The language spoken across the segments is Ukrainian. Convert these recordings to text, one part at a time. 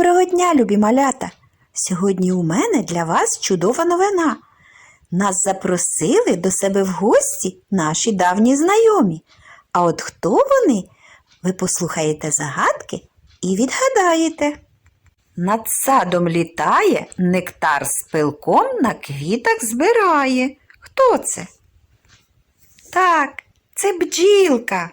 Доброго дня, любі малята! Сьогодні у мене для вас чудова новина. Нас запросили до себе в гості наші давні знайомі. А от хто вони? Ви послухаєте загадки і відгадаєте. Над садом літає, нектар з пилком на квітах збирає. Хто це? Так, це бджілка.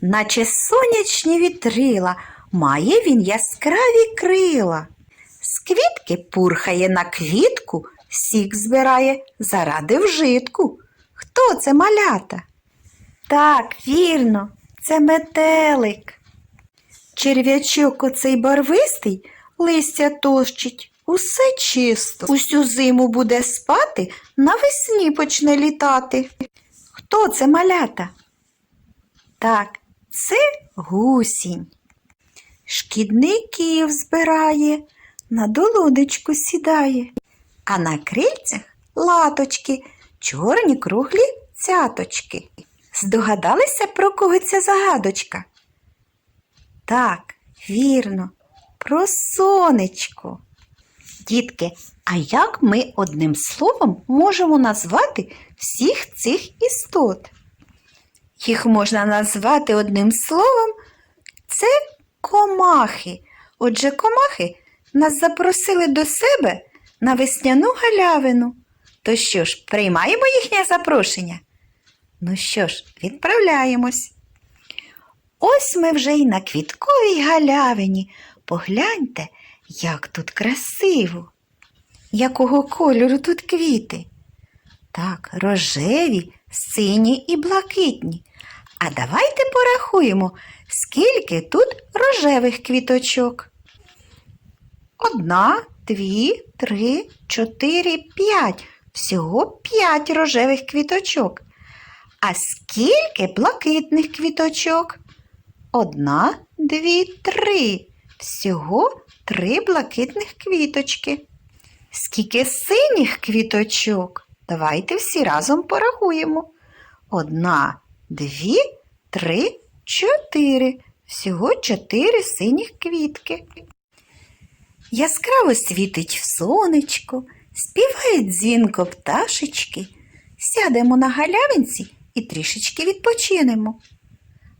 Наче сонячні вітрила, має він яскраві крила. З квітки пурхає на квітку, сік збирає заради вжитку. Хто це малята? Так, вірно, це метелик. Черв'ячок оцей барвистий листя тощить, усе чисто. Усю зиму буде спати, навесні почне літати. Хто це малята? Так, це гусінь. Шкідників збирає, на долонечку сідає, а на крильцях латочки, чорні круглі цяточки. Здогадалися, про кого ця загадочка? Так, вірно, про сонечко. Дітки, а як ми одним словом можемо назвати всіх цих істот? Їх можна назвати одним словом це комахи. Отже, комахи нас запросили до себе на весняну галявину. То що ж, приймаємо їхнє запрошення? Ну що ж, відправляємось. Ось ми вже й на квітковій галявині. Погляньте, як тут красиво. Якого кольору тут квіти? Так, рожеві, сині і блакитні. А давайте порахуємо, скільки тут рожевих квіточок. Одна, дві, три, чотири, п'ять. Всього п'ять рожевих квіточок. А скільки блакитних квіточок? Одна, дві, три. Всього три блакитних квіточки. Скільки синіх квіточок? Давайте всі разом порахуємо. Одна, дві, три, чотири. Всього чотири синіх квітки. Яскраво світить сонечко, співають дзвінко пташечки. Сядемо на галявинці і трішечки відпочинемо.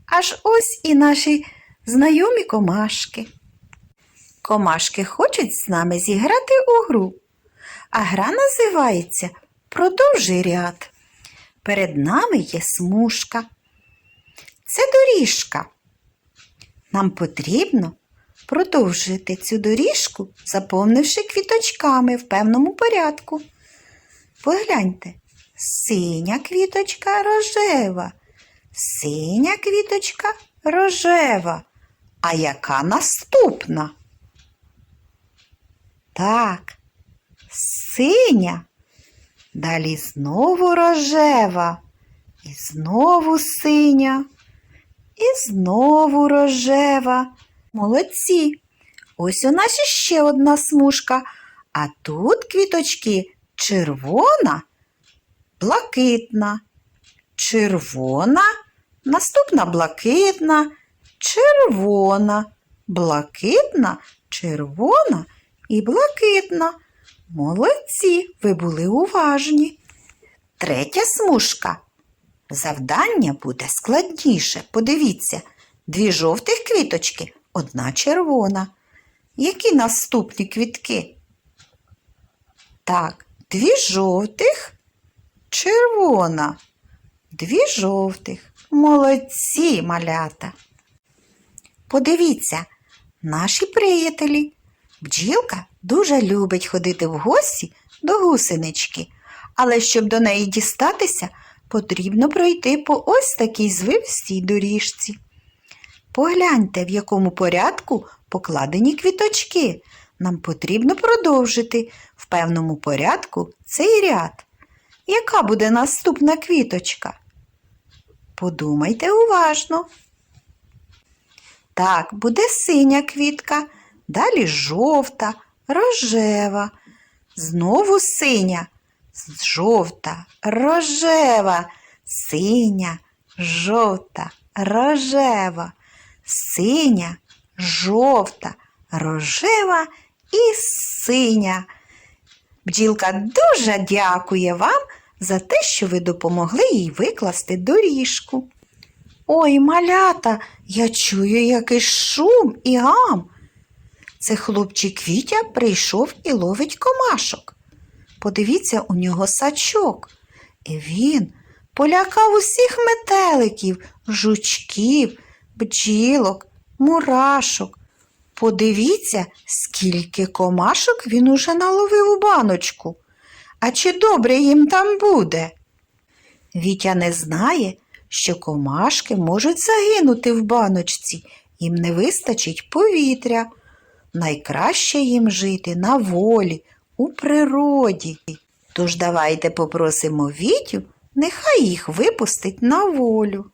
Аж ось і наші знайомі комашки. Комашки хочуть з нами зіграти у гру, а гра називається Продовжий ряд. Перед нами є смужка. Це доріжка. Нам потрібно продовжити цю доріжку, заповнивши квіточками в певному порядку. Погляньте, синя квіточка рожева, синя квіточка рожева. А яка наступна? Так, синя. Далі знову рожева, і знову синя, і знову рожева. Молодці. Ось у нас ще одна смужка, а тут квіточки червона, блакитна, червона, наступна блакитна, червона, блакитна, червона і блакитна. Молодці, ви були уважні. Третя смужка. Завдання буде складніше. Подивіться, дві жовтих квіточки, одна червона. Які наступні квітки? Так, дві жовтих, червона, дві жовтих. Молодці малята. Подивіться, наші приятелі. Бджілка дуже любить ходити в гості до гусенички, але щоб до неї дістатися, потрібно пройти по ось такій звивстій доріжці. Погляньте, в якому порядку покладені квіточки. Нам потрібно продовжити в певному порядку цей ряд. Яка буде наступна квіточка? Подумайте уважно. Так, буде синя квітка, далі жовта, рожева, знову синя, жовта, рожева, синя, жовта, рожева, синя, жовта, рожева і синя. Бджілка дуже дякує вам за те, що ви допомогли їй викласти доріжку. Ой, малята, я чую якийсь шум і гам. Це хлопчик Вітя прийшов і ловить комашок. Подивіться, у нього сачок. І він полякав усіх метеликів, жучків, бджілок, мурашок. Подивіться, скільки комашок він уже наловив у баночку. А чи добре їм там буде? Вітя не знає, що комашки можуть загинути в баночці, їм не вистачить повітря. Найкраще їм жити на волі, у природі. Тож давайте попросимо Вітю, нехай їх випустить на волю.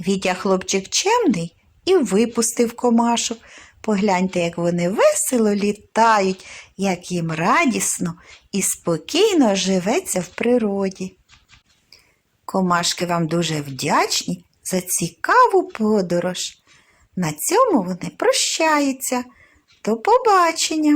Вітя хлопчик чемний і випустив комашок. Погляньте, як вони весело літають, як їм радісно і спокійно живеться в природі. Комашки вам дуже вдячні за цікаву подорож. На цьому вони прощаються. До побачення!